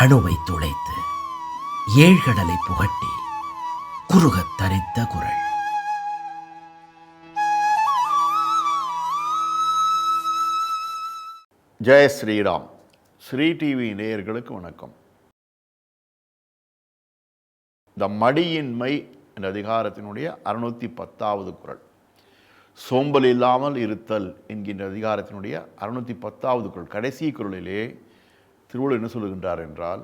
அணுவை துளைத்து ஏழ்கடலை புகட்டி குறுகத் தரித்த குரல். ஜெய ஸ்ரீராம். ஸ்ரீ டிவி நேயர்களுக்கு வணக்கம். த மடியின்மை என்ற அதிகாரத்தினுடைய அறுநூத்தி பத்தாவது குரல். சோம்பல் இல்லாமல் இருத்தல் என்கின்ற அதிகாரத்தினுடைய அறுநூத்தி பத்தாவது குரல். கடைசி குரலிலே திருவள்ளுவர் என்ன சொல்லுகின்றார் என்றால்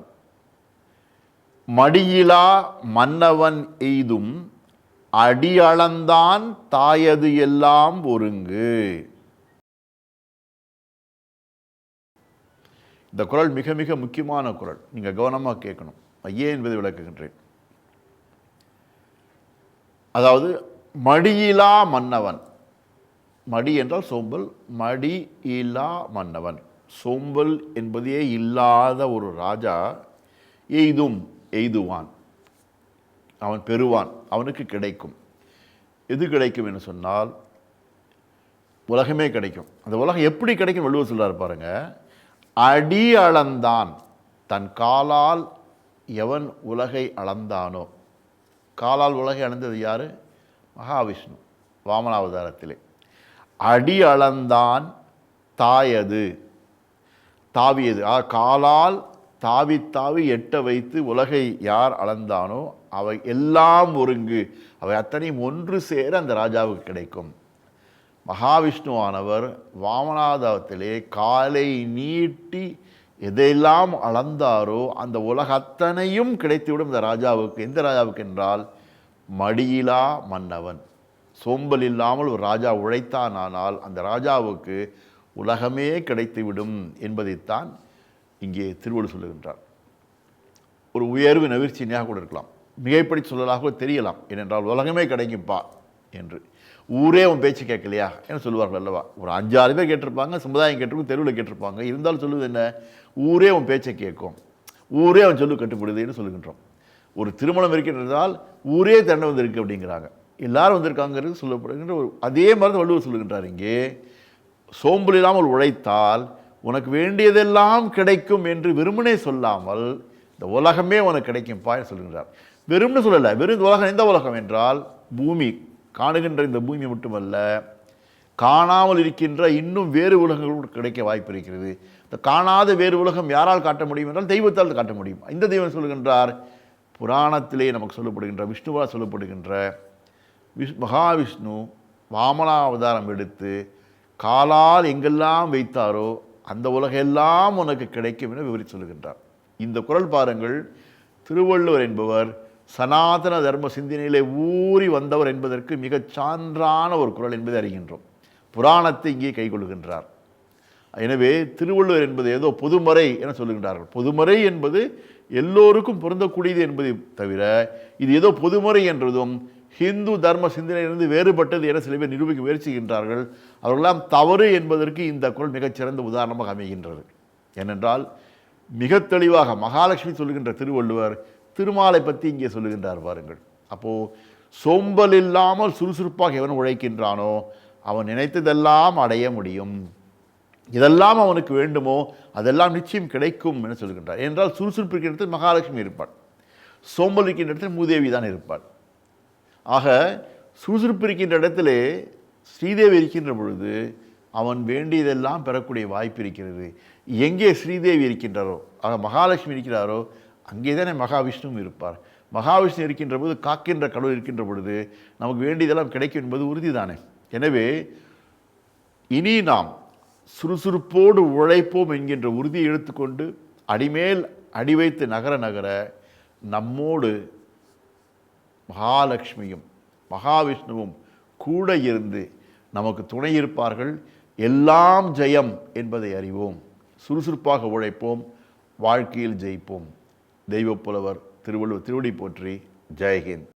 மடியிலா மன்னவன் எய்தும் அடியளந்தான் தாயது எல்லாம் ஒருங்கு. இந்த குரல் மிக மிக முக்கியமான குரல். நீங்கள் கவனமாக கேட்கணும். ஐயே என்பதை விளக்குகின்றேன். அதாவது மடியிலா மன்னவன். மடி என்றால் சோம்பல். மடி இலா மன்னவன். சோம்பல் என்பதே இல்லாத ஒரு ராஜா எய்தும் எய்துவான். அவன் பெறுவான் அவனுக்கு கிடைக்கும். எது கிடைக்கும் என்று சொன்னால் உலகமே கிடைக்கும். அந்த உலகம் எப்படி கிடைக்கும் வள்ளுவர் சொல்கிறார் பாருங்க. அடி அளந்தான். தன் காலால் எவன் உலகை அளந்தானோ. காலால் உலகை அளந்தது யார்? மகாவிஷ்ணு வாமனாவதாரத்திலே. அடி அளந்தான் தாயது. தாவியது. ஆ காலால் தாவி தாவி எட்ட வைத்து உலகை யார் அளந்தானோ அவை எல்லாம் ஒருங்கு. அவை அத்தனையும் ஒன்று சேர அந்த ராஜாவுக்கு கிடைக்கும். மகாவிஷ்ணுவானவர் வாமனாதவத்திலே காலை நீட்டி எதையெல்லாம் அளந்தாரோ அந்த உலக அத்தனையும் கிடைத்துவிடும் இந்த ராஜாவுக்கு. எந்த ராஜாவுக்கு என்றால் மடியிலா மன்னவன். சோம்பல் இல்லாமல் ஒரு ராஜா உழைத்தானானால் அந்த ராஜாவுக்கு உலகமே கிடைத்துவிடும் என்பதைத்தான் இங்கே திருவள்ளுவர் சொல்லுகின்றார். ஒரு உயர்வு நவிர்ச்சியாக கூட இருக்கலாம். மிகைப்படி சொல்லலாக கூட தெரியலாம். ஏனென்றால் உலகமே கிடைக்கும்பா என்று. ஊரே அவன் பேச்சு கேட்கலையா என்ன சொல்லுவார்கள் அல்லவா? ஒரு அஞ்சாறு பேர் கேட்டிருப்பாங்க சமுதாயம் கேட்டிருக்கும் தெருவில் கேட்டிருப்பாங்க. இருந்தாலும் சொல்லுவது என்ன? ஊரே அவன் பேச்சை கேட்கும். ஊரே அவன் சொல்லு கட்டுப்படுதுன்னு சொல்லுகின்றோம். ஒரு திருமணம் இருக்கின்றதால் ஊரே திரண்டு வந்திருக்கு அப்படிங்கிறாங்க. எல்லாரும் வந்திருக்காங்கிறது சொல்லப்படுகின்ற ஒரு அதே மாதிரி தான் வள்ளுவர் சொல்லுகின்றார் இங்கே. சோம்பல் இல்லாமல் உழைத்தால் உனக்கு வேண்டியதெல்லாம் கிடைக்கும் என்று வெறுமனே சொல்லாமல் இந்த உலகமே உனக்கு கிடைக்கும்பா என்று சொல்லுகின்றார் வெறும்னு சொல்லலை வெறும் இந்த உலகம் எந்த உலகம் என்றால் பூமி காணுகின்ற இந்த பூமி மட்டுமல்ல காணாமல் இருக்கின்ற இன்னும் வேறு உலகங்கள் கிடைக்க வாய்ப்பு இருக்கிறது. இந்த காணாத வேறு உலகம் யாரால் காட்ட முடியும் என்றால் தெய்வத்தால் காட்ட முடியும். இந்த தெய்வம் சொல்லுகின்றார் புராணத்திலே நமக்கு சொல்லப்படுகின்ற விஷ்ணுவால் சொல்லப்படுகின்ற விஷ் மகாவிஷ்ணு வாமனாவதாரம் எடுத்து காலால் எங்கெல்லாம் வைத்தாரோ அந்த உலகெல்லாம் உனக்கு கிடைக்கும் என விவரித்து சொல்லுகின்றார். இந்த குரல் பாருங்கள். திருவள்ளுவர் என்பவர் சனாதன தர்ம சிந்தனையிலே ஊறி வந்தவர் என்பதற்கு மிகச் சான்றான ஒரு குரல் என்பதை அறிகின்றோம். புராணத்தை இங்கே கைக்கொள்கின்றார் எனவே திருவள்ளுவர் என்பது ஏதோ பொதுமறை என சொல்லுகின்றார்கள். பொதுமறை என்பது எல்லோருக்கும் பொருந்தக்கூடியது என்பதை தவிர இது ஏதோ பொதுமறை என்றதும் ஹிந்து தர்ம சிந்தனையிலிருந்து வேறுபட்டது என சில பேர் நிரூபிக்க முயற்சிக்கின்றார்கள். அவர்களெல்லாம் தவறு என்பதற்கு இந்த குரல் மிகச்சிறந்த உதாரணமாக அமைகின்றது. ஏனென்றால் மிக தெளிவாக மகாலட்சுமி சொல்லுகின்ற திருவள்ளுவர் திருமாலை பற்றி இங்கே சொல்லுகின்றார் பாருங்கள். அப்போது சோம்பல் இல்லாமல் சுறுசுறுப்பாக எவன் உழைக்கின்றானோ அவன் நினைத்ததெல்லாம் அடைய முடியும். இதெல்லாம் அவனுக்கு வேண்டுமோ அதெல்லாம் நிச்சயம் கிடைக்கும் என சொல்கின்றார். என்றால் சுறுசுறுப்பு இருக்கிற இடத்தில் மகாலட்சுமி இருப்பாள். சோம்பல் இருக்கின்ற இடத்தில் மூதேவி தான் இருப்பாள். ஆக சுறுசுறுப்பு இருக்கின்ற இடத்திலே ஸ்ரீதேவி இருக்கின்ற பொழுது அவன் வேண்டியதெல்லாம் பெறக்கூடிய வாய்ப்பு இருக்கிறது. எங்கே ஸ்ரீதேவி இருக்கின்றாரோ ஆக மகாலட்சுமி இருக்கிறாரோ அங்கே தானே மகாவிஷ்ணுவும் இருப்பார். மகாவிஷ்ணு இருக்கின்ற போது காக்கின்ற கடவுள் இருக்கின்ற பொழுது நமக்கு வேண்டியதெல்லாம் கிடைக்கும் என்பது உறுதிதானே. எனவே இனி நாம் சுறுசுறுப்போடு உழைப்போம் என்கின்ற உறுதியை எடுத்துக்கொண்டு அடிமேல் அடி வைத்து நகர நகர நம்மோடு மகாலட்சுமியும் மகாவிஷ்ணுவும் கூட இருந்து நமக்கு துணை இருப்பார்கள். எல்லாம் ஜெயம் என்பதை அறிவோம். சுறுசுறுப்பாக உழைப்போம். வாழ்க்கையில் ஜெயிப்போம். தெய்வப்புலவர் திருவள்ளுவர் திருவடி போற்றி. ஜெயஹிந்த்.